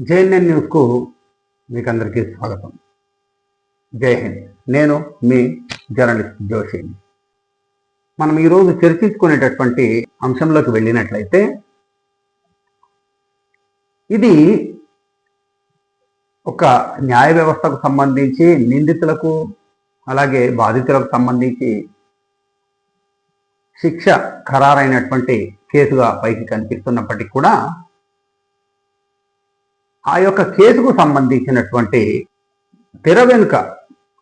JNN న్యూస్కు మీకు అందరికీ స్వాగతం. జై హింద్. నేను మీ జర్నలిస్ట్ జోషిని మనం ఈరోజు చర్చించుకునేటటువంటి అంశంలోకి వెళ్ళినట్లయితే ఇది ఒక న్యాయ వ్యవస్థకు సంబంధించి నిందితులకు అలాగే బాధితులకు సంబంధించి శిక్ష ఖరారైనటువంటి కేసుగా పైకి కనిపిస్తున్నప్పటికీ కూడా ఆ యొక్క కేసుకు సంబంధించినటువంటి తెర వెనుక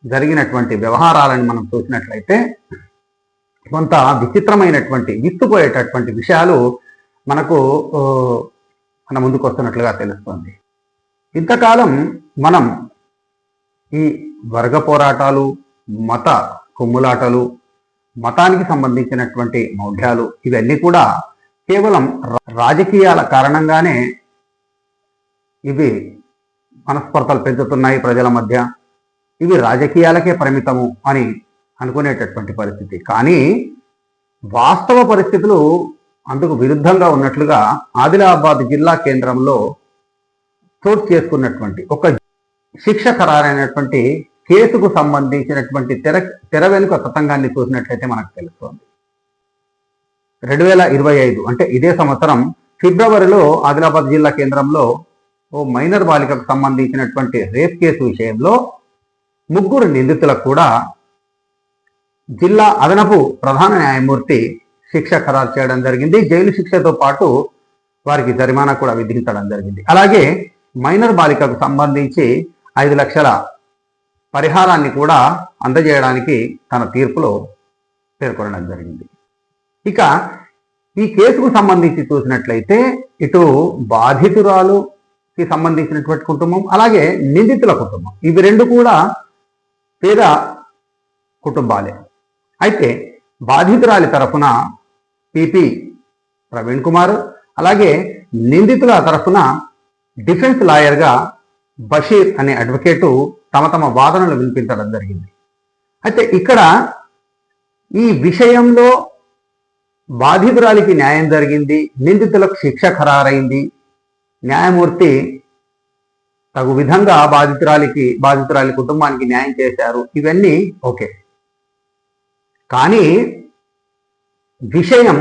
జరిగినటువంటి వ్యవహారాలను మనం చూసినట్లయితే కొంత విచిత్రమైనటువంటి విత్తుపోయేటటువంటి విషయాలు మనకు మన ముందుకు వస్తున్నట్లుగా తెలుస్తుంది. ఇంతకాలం మనం ఈ వర్గ పోరాటాలు మత కుమ్ములాటలు మతానికి సంబంధించినటువంటి మౌఢ్యాలు ఇవన్నీ కూడా కేవలం రాజకీయాల కారణంగానే ఇవి మనస్పర్ధలు పెంచుతున్నాయి ప్రజల మధ్య. ఇవి రాజకీయాలకే పరిమితము అని అనుకునేటటువంటి పరిస్థితి. కానీ వాస్తవ పరిస్థితులు అందుకు విరుద్ధంగా ఉన్నట్లుగా ఆదిలాబాద్ జిల్లా కేంద్రంలో చోటు చేసుకున్నటువంటి ఒక శిక్ష ఖరారైనటువంటి కేసుకు సంబంధించినటువంటి తెర తెర వెనుక తతంగాన్ని చూసినట్లయితే మనకు తెలుస్తోంది. రెండు వేల ఇరవై ఐదు అంటే ఇదే సంవత్సరం ఫిబ్రవరిలో ఆదిలాబాద్ జిల్లా కేంద్రంలో ఓ మైనర్ బాలికకు సంబంధించినటువంటి రేప్ కేసు విషయంలో ముగ్గురు నిందితులకు కూడా జిల్లా అదనపు ప్రధాన న్యాయమూర్తి శిక్ష ఖరారు చేయడం జరిగింది. జైలు శిక్షతో పాటు వారికి జరిమానా కూడా విధించడం జరిగింది. అలాగే మైనర్ బాలికకు సంబంధించి ఐదు లక్షల పరిహారాన్ని కూడా అందజేయడానికి తన తీర్పులో పేర్కొనడం జరిగింది. ఇక ఈ కేసుకు సంబంధించి చూసినట్లయితే ఇటు బాధితురాలు కి సంబంధించినటువంటి కుటుంబం అలాగే నిందితుల కుటుంబం. ఇవి రెండు కూడా పేద కుటుంబాలే. అయితే బాధితురాలి తరఫున పిపి ప్రవీణ్ కుమార్ అలాగే నిందితుల తరఫున డిఫెన్స్ లాయర్గా బషీర్ అనే అడ్వకేటు తమ తమ వాదనలు వినిపించడం జరిగింది. అయితే ఇక్కడ ఈ విషయంలో బాధితురాలికి న్యాయం జరిగింది నిందితులకు శిక్ష ఖరారైంది న్యాయమూర్తి తగు విధంగా బాధితురాలికి బాధితురాలి కుటుంబానికి న్యాయం చేశారు. ఇవన్నీ ఓకే. కానీ విషయం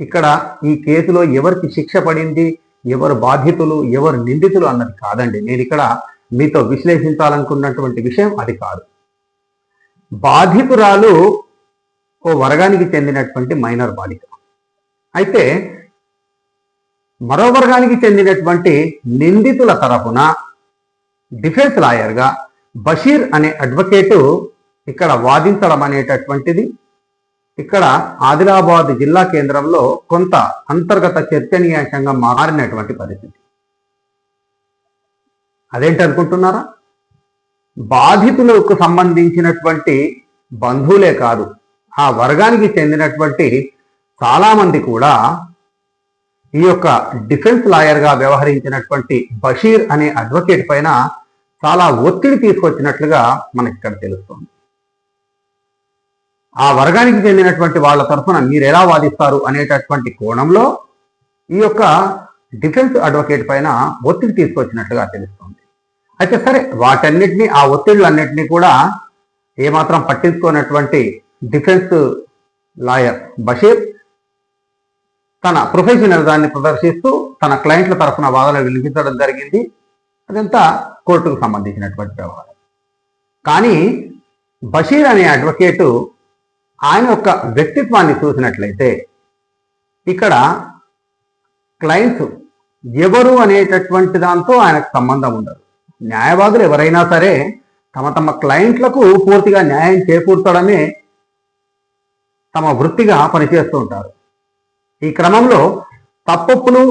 ఇక్కడ ఈ కేసులో ఎవరికి శిక్ష పడింది ఎవరు బాధితులు ఎవరు నిందితులు అన్నది కాదండి. నేను ఇక్కడ మీతో విశ్లేషించాలనుకున్నటువంటి విషయం అది కాదు. బాధితురాలు ఓ వర్గానికి చెందినటువంటి మైనర్ బాలిక. అయితే మరో వర్గానికి చెందినటువంటి నిందితుల తరఫున డిఫెన్స్ లాయర్గా బషీర్ అనే అడ్వకేటు ఇక్కడ వాదించడం అనేటటువంటిది. ఇక్కడ ఆదిలాబాద్ జిల్లా కేంద్రంలో కొంత అంతర్గత చర్చనీయాంశంగా మారినటువంటి పరిస్థితి. అదేంటి అనుకుంటున్నారా బాధితులకు సంబంధించినటువంటి బంధువులే కాదు ఆ వర్గానికి చెందినటువంటి చాలామంది కూడా ఈ యొక్క డిఫెన్స్ లాయర్గా వ్యవహరించినటువంటి బషీర్ అనే అడ్వకేట్ పైన చాలా ఒత్తిడి తీసుకొచ్చినట్లుగా మనకి ఇక్కడ తెలుస్తుంది. ఆ వర్గానికి చెందినటువంటి వాళ్ళ తరఫున మీరు ఎలా వాదిస్తారు అనేటటువంటి కోణంలో ఈ యొక్క డిఫెన్స్ అడ్వకేట్ పైన ఒత్తిడి తీసుకొచ్చినట్లుగా తెలుస్తుంది. అయితే సరే వాటన్నిటిని ఆ ఒత్తిళ్ళన్నిటినీ కూడా ఏమాత్రం పట్టించుకోనటువంటి డిఫెన్స్ లాయర్ బషీర్ తన ప్రొఫెషనల్ దాన్ని ప్రదర్శిస్తూ తన క్లయింట్ల తరఫున వాదనలు వినిపించడం జరిగింది. అదంతా కోర్టుకు సంబంధించినటువంటి వ్యవహారం. కానీ బషీర్ అనే అడ్వకేటు ఆయన యొక్క వ్యక్తిత్వాన్ని చూసినట్లయితే ఇక్కడ క్లయింట్స్ ఎవరు అనేటటువంటి దాంతో ఆయనకు సంబంధం ఉండదు. న్యాయవాదులు ఎవరైనా సరే తమ తమ క్లయింట్లకు పూర్తిగా న్యాయం చేకూర్చడమే తమ వృత్తిగా పనిచేస్తూ ఉంటారు. ఈ క్రమంలో తప్పప్పులు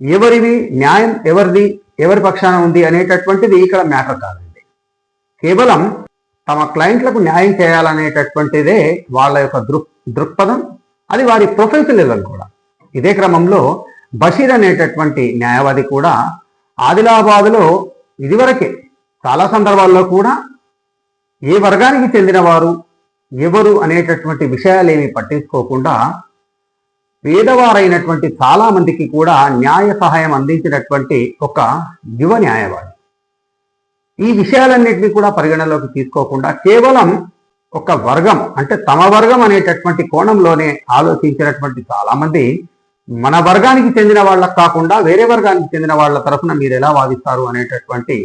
ఎవరివి న్యాయం ఎవరిది ఎవరి పక్షాన ఉంది అనేటటువంటిది ఇక్కడ మ్యాటర్ కాదండి. కేవలం తమ క్లయింట్లకు న్యాయం చేయాలనేటటువంటిదే వాళ్ళ యొక్క దృక్ దృక్పథం అది వారి ప్రొఫెషనలిజం కూడా. ఇదే క్రమంలో బషీర్ అనేటటువంటి న్యాయవాది కూడా ఆదిలాబాద్లో ఇదివరకే చాలా సందర్భాల్లో కూడా ఏ వర్గానికి చెందినవారు ఎవరు అనేటటువంటి విషయాలేమి పట్టించుకోకుండా పేదవారైనటువంటి చాలా మందికి కూడా న్యాయ సహాయం అందించినటువంటి ఒక యువ న్యాయవాది. ఈ విషయాలన్నింటినీ కూడా పరిగణలోకి తీసుకోకుండా కేవలం ఒక వర్గం అంటే తమ వర్గం అనేటటువంటి కోణంలోనే ఆలోచించినటువంటి చాలా మంది మన వర్గానికి చెందిన వాళ్ళకు కాకుండా వేరే వర్గానికి చెందిన వాళ్ళ తరఫున మీరు ఎలా వాదిస్తారు అనేటటువంటి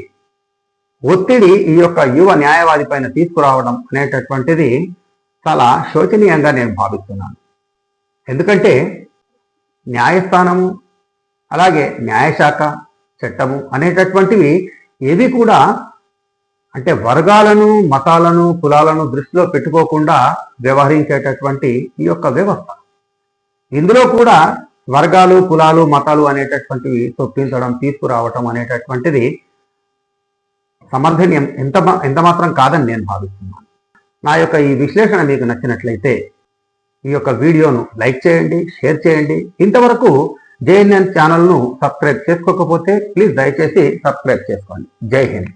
ఒత్తిడి ఈ యొక్క యువ న్యాయవాది పైన తీసుకురావడం అనేటటువంటిది చాలా శోచనీయంగా నేను భావిస్తున్నాను. ఎందుకంటే న్యాయస్థానము అలాగే న్యాయశాఖ చట్టము అనేటటువంటివి ఏవి కూడా అంటే వర్గాలను మతాలను కులాలను దృష్టిలో పెట్టుకోకుండా వ్యవహరించేటటువంటి ఈ యొక్క వ్యవస్థ. ఇందులో కూడా వర్గాలు కులాలు మతాలు అనేటటువంటివి చొప్పించడం తీసుకురావటం అనేటటువంటిది సమర్థనీయం ఎంత మా- ఎంత మాత్రం కాదని నేను భావిస్తున్నాను. నా యొక్క ఈ విశ్లేషణ మీకు నచ్చినట్లయితే ఈ యొక్క వీడియోను లైక్ చేయండి షేర్ చేయండి. ఇంతవరకు జేఎన్ఎన్ ఛానల్ను సబ్స్క్రైబ్ చేసుకోకపోతే ప్లీజ్ దయచేసి సబ్స్క్రైబ్ చేసుకోండి. జై హింద్.